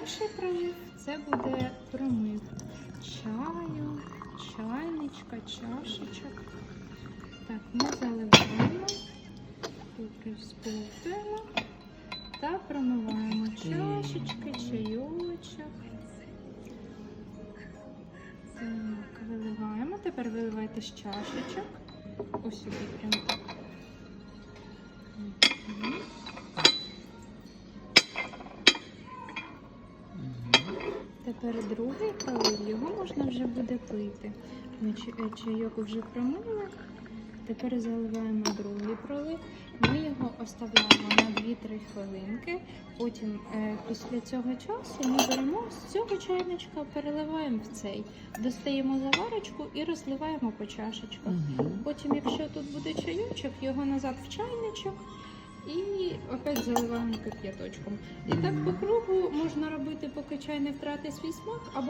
перший пролив це буде промив чаю, чайничка, чашечок. Так, ми заливаємо, всплутуємо та промиваємо чашечки, чайочок. Так, виливаємо. Тепер виливайте з чашечок. Ось сюди прямо. Тепер другий пролив, його можна вже буде пити. Ми е, чайок вже промили. Тепер заливаємо другий пролив. Ми його оставляємо на 2-3 хвилинки. Потім е, після цього часу ми беремо з цього чайничка, переливаємо в цей, достаємо заварочку і розливаємо по чашечках. Угу. Потім, якщо тут буде чайочок, його назад в чайничок і опять заливаємо кип'яточком. І так по кругу можна робити, поки чай не втратить свій смак, або